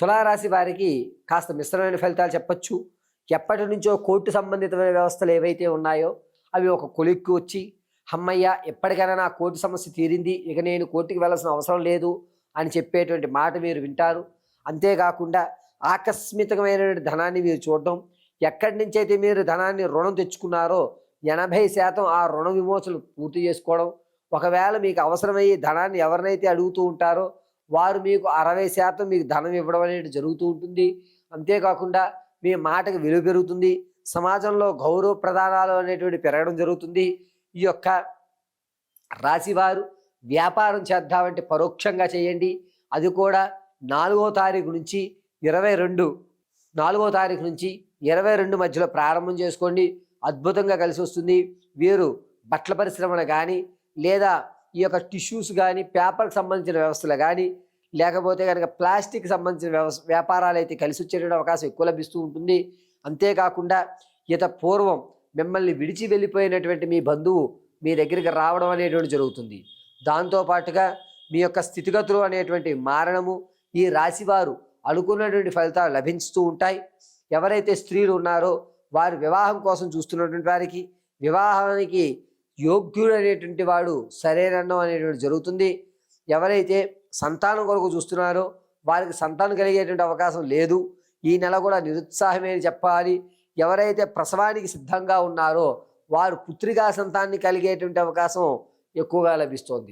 తులారాశి వారికి కాస్త మిశ్రమైన ఫలితాలు చెప్పొచ్చు. ఎప్పటి నుంచో కోర్టు సంబంధితమైన వ్యవస్థలు ఏవైతే ఉన్నాయో అవి ఒక కొలిక్కి వచ్చి అమ్మయ్య ఎప్పటికైనా నా కోర్టు సమస్య తీరింది ఇక నేను కోర్టుకి వెళ్ళాల్సిన అవసరం లేదు అని చెప్పేటువంటి మాట మీరు వింటారు. అంతేకాకుండా ఆకస్మికమైనటువంటి ధనాన్ని మీరు చూడడం ఎక్కడి నుంచి అయితే మీరు ధనాన్ని రుణం తెచ్చుకున్నారో ఎనభై శాతం ఆ రుణ విమోచనలు పూర్తి చేసుకోవడం ఒకవేళ మీకు అవసరమయ్యే ధనాన్ని ఎవరినైతే అడుగుతూ ఉంటారో వారు మీకు అరవై శాతం మీకు ధనం ఇవ్వడం అనేది జరుగుతూ ఉంటుంది. అంతేకాకుండా మీ మాటకు విలువ పెరుగుతుంది. సమాజంలో గౌరవ ప్రధానాలు అనేటువంటి పెరగడం జరుగుతుంది. ఈ యొక్క రాశివారు వ్యాపారం చేద్దామంటే పరోక్షంగా చేయండి. అది కూడా నాలుగో తారీఖు నుంచి ఇరవై రెండు నాలుగో తారీఖు నుంచి ఇరవై రెండు మధ్యలో ప్రారంభం చేసుకోండి. అద్భుతంగా కలిసి వస్తుంది. వీరు బట్టల పరిశ్రమలు కానీ లేదా ఈ యొక్క టిష్యూస్ కానీ పేపర్కి సంబంధించిన వ్యవస్థలు కానీ లేకపోతే కనుక ప్లాస్టిక్ సంబంధించిన వ్యవ వ్యాపారాలు అయితే కలిసి వచ్చేటువంటి అవకాశం ఎక్కువ లభిస్తూ ఉంటుంది. అంతేకాకుండా ఇత పూర్వం మిమ్మల్ని విడిచి వెళ్ళిపోయినటువంటి మీ బంధువు మీ దగ్గరికి రావడం అనేటువంటి జరుగుతుంది. దాంతోపాటుగా మీ యొక్క స్థితిగతులు అనేటువంటి మారణము ఈ రాశివారు అనుకున్నటువంటి ఫలితాలు లభిస్తూ ఉంటాయి. ఎవరైతే స్త్రీలు ఉన్నారో వారు వివాహం కోసం చూస్తున్నటువంటి వారికి వివాహానికి యోగ్యుడు అనేటువంటి వాడు సరేనన్నం అనేటువంటి జరుగుతుంది. ఎవరైతే సంతానం కొరకు చూస్తున్నారో వారికి సంతానం కలిగేటువంటి అవకాశం లేదు. ఈ నెల కూడా నిరుత్సాహమే అని చెప్పాలి. ఎవరైతే ప్రసవానికి సిద్ధంగా ఉన్నారో వారు పుత్రికా సంతాన్ని కలిగేటువంటి అవకాశం ఎక్కువగా లభిస్తోంది.